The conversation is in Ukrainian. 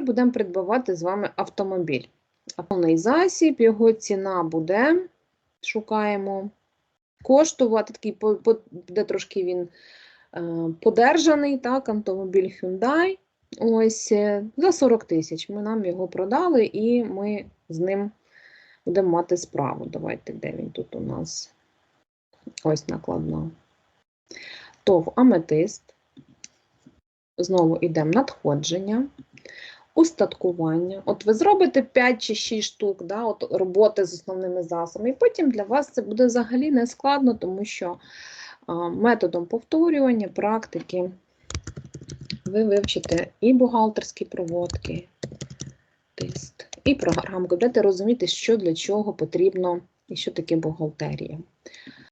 будемо придбавати з вами автомобіль. А Повний засіб, його ціна буде, шукаємо, коштувати такий, буде трошки він е, подержаний, так, автомобіль Hyundai. Ось е, за 40 тисяч. Ми нам його продали і ми з ним будемо мати справу. Давайте, де він тут у нас? Ось накладна. ТОВ аметист. Знову йдемо надходження, устаткування. От ви зробите 5 чи 6 штук да, от роботи з основними засобами, і потім для вас це буде взагалі не складно, тому що методом повторювання, практики ви вивчите і бухгалтерські проводки, тест, і програмку. Будете розуміти, що для чого потрібно і що таке бухгалтерія.